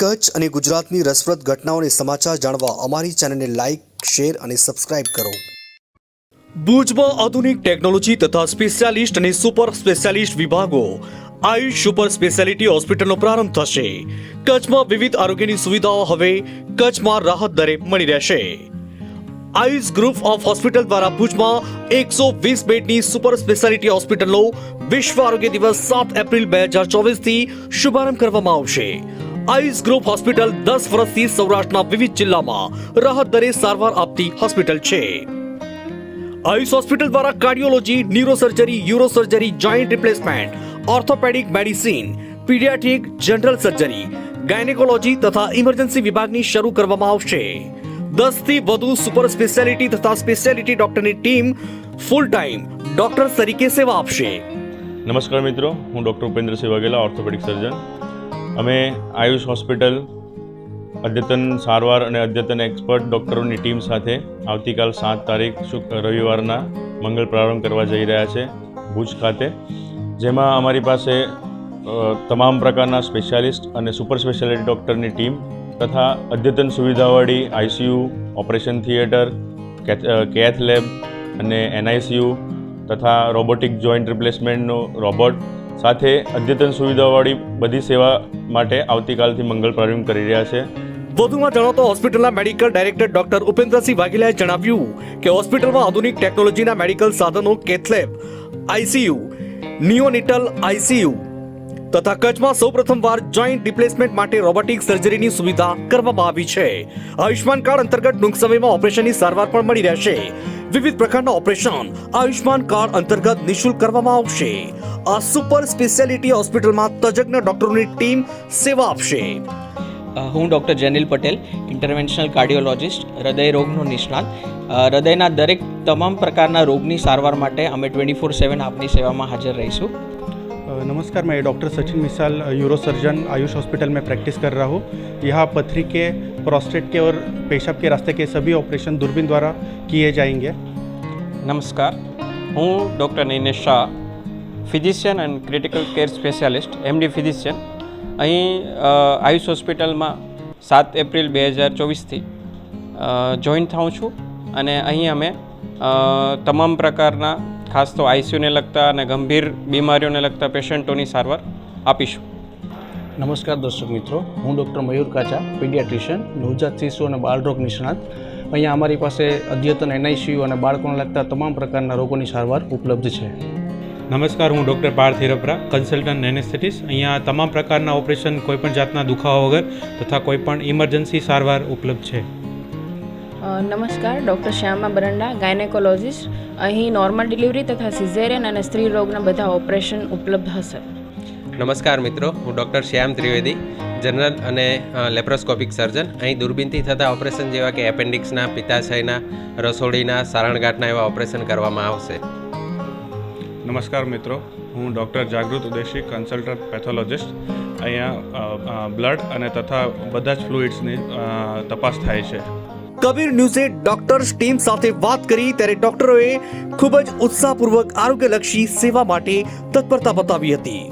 કચ્છ અને ગુજરાતની રસપ્રદ ઘટનાઓને સમાચાર જાણવા અમારી ચેનલને લાઇક શેર અને સબસ્ક્રાઇબ કરો. ભુજમાં આધુનિક ટેકનોલોજી તથા સ્પેશિયાલિસ્ટ અને સુપર સ્પેશિયાલિસ્ટ વિભાગો આયુષ સુપર સ્પેશિયાલિટી હોસ્પિટલનો પ્રારંભ થશે. કચ્છમાં વિવિધ આરોગ્યની સુવિધાઓ હવે કચ્છમાં રાહત દરે મળી રહેશે. આયુષ ગ્રુપ ઓફ હોસ્પિટલ દ્વારા ભુજમાં એકસો વીસ બેડની સુપર સ્પેશિયાલિટી હોસ્પિટલનો વિશ્વ આરોગ્ય દિવસ સાત એપ્રિલ બે હજાર ચોવીસથી શુભારંભ કરવામાં આવશે. આયુષ ગ્રુપ હોસ્પિટલ દસ વર્ષથી સૌરાષ્ટ્રના વિવિધ જિલ્લામાં રાહત દરે સારવાર આપતી હોસ્પિટલ છે. આયુષ હોસ્પિટલ દ્વારા cardiology, neurosurgery, urosurgery, joint replacement, orthopaedic medicine, paediatric, general surgery, gynaecology તથા ઇમરજન્સી વિભાગની શરૂ કરવામાં આવશે. દસથી વધુ સુપર સ્પેશિયાલિટી તથા સ્પેશિયાલિટી ડોક્ટરની ટીમ ફૂલ ટાઈમ ડોક્ટર તરીકે સેવા આપશે. નમસ્કાર મિત્રો, હું doctor Upendrasinh Vaghela, orthopaedic surgeon. અમે આયુષ હોસ્પિટલ, અદ્યતન સારવાર અને અદ્યતન એક્સપર્ટ ડૉક્ટરોની ટીમ સાથે આવતીકાલ સાત તારીખ રવિવારના મંગળ પ્રારંભ કરવા જઈ રહ્યા છે ભુજ ખાતે. જેમાં અમારી પાસે તમામ પ્રકારના સ્પેશિયાલિસ્ટ અને સુપર સ્પેશિયાલિટી ડૉક્ટરની ટીમ તથા અદ્યતન સુવિધાવાળી ICU operation theatre, cath lab અને એનઆઈસીયુ તથા રોબોટિક જોઈન્ટ રિપ્લેસમેન્ટનો રોબોટ સાથે અદ્યતન સુવિધાવાળી બધી સેવા માટે આવતીકાલથી મંગળ પ્રારંભ કરી રહ્યા છે. વધુમાં જણાવતો હોસ્પિટલના મેડિકલ ડાયરેક્ટર ડોક્ટર ઉપેન્દ્રસિંહ વાઘેલાએ જણાવ્યું કે હોસ્પિટલમાં આધુનિક ટેકનોલોજીના મેડિકલ સાધનો કેથલેબ આઈસીયુ નિયોનિટલ આઈસીયુ તથા કચ્છમાં સૌપ્રથમવાર જોઈન્ટ રિપ્લેસમેન્ટ માટે રોબોટિક સર્જરીની સુવિધા કરવામાં આવી છે. આયુષ્માન કાર્ડ અંતર્ગત ટૂંક સમયમાં ઓપરેશનની સારવાર પણ મળી રહેશે. વિવિધ પ્રકારના ઓપરેશન આયુષ્માન કાર્ડ અંતર્ગત નિઃશુલ્ક કરવામાં આવશે. આ સુપર સ્પેશિયાલિટી હોસ્પિટલમાં તજજ્ઞ ડોક્ટરોની ટીમ સેવા આપશે અ, હું doctor Janil Patel interventional cardiologist હૃદય રોગનો નિષ્ણાત અ, હૃદયના દરેક તમામ પ્રકારના રોગની સારવાર માટે અમે ટ્વેન્ટી ફોર સેવન આપની સેવામાં હાજર રહીશું अ, नमस्कार मैं doctor Sachin Misal urosurgeon Ayush hospital में प्रैक्टिस कर रहा हूँ यहाँ पथरी के प्रोस्टेट के और पेशाब के रास्ते के सभी ऑपरेशन दूरबीन द्वारा किए जाएंगे નમસ્કાર હું doctor નિનેશ Shah physician and critical care specialist MD physician. અહીં આયુષ હોસ્પિટલમાં સાત એપ્રિલ બે હજાર ચોવીસથી જોઈન થાઉં છું અને અહીં અમે તમામ પ્રકારના, ખાસ તો આઈસીયુને લગતા અને ગંભીર બીમારીઓને લગતા પેશન્ટોની સારવાર આપીશું. નમસ્કાર દર્શક મિત્રો, હું ડૉક્ટર મયુર કાચા, પીડિયાટ્રિશિયન, નવજાત શિશુ અને બાળરોગ નિષ્ણાત. અહીંયા અમારી પાસે અદ્યતન એનઆઈસીયુ અને બાળકોને લગતા તમામ પ્રકારના રોગોની સારવાર ઉપલબ્ધ છે. નમસ્કાર હું doctor Parth Hirpara consultant anaesthetist. અહીંયા તમામ પ્રકારના ઓપરેશન કોઈપણ જાતના દુખાવા વગર તથા કોઈપણ ઇમરજન્સી સારવાર ઉપલબ્ધ છે. નમસ્કાર ડૉક્ટર શ્યામા બરંડા ગાયનેકોલોજિસ્ટ. અહીં નોર્મલ ડિલિવરી તથા સિઝેરિયન અને સ્ત્રી રોગના બધા ઓપરેશન ઉપલબ્ધ હશે. નમસ્કાર મિત્રો હું ડૉક્ટર શ્યામ ત્રિવેદી જનરલ અને લેપ્રોસ્કોપિક સર્જન. અહીં દૂરબીનથી થતા ઓપરેશન જેવા કે એપેન્ડિક્સના પિત્તાશયના રસોડીના સારણગાંઠના એવા ઓપરેશન કરવામાં આવશે. નમસ્કાર મિત્રો, હું doctor Jagrut Udeshi consultant pathologist અહીંયા બ્લડ અને તથા બધા જ ફ્લુઇડ્સની તપાસ થાય છે. કબીર ન્યૂઝે ડોક્ટર્સ ટીમ સાથે વાત કરી ત્યારે ડોક્ટરોએ ખૂબ જ ઉત્સાહપૂર્વક આરોગ્યલક્ષી સેવા માટે તત્પરતા બતાવી હતી.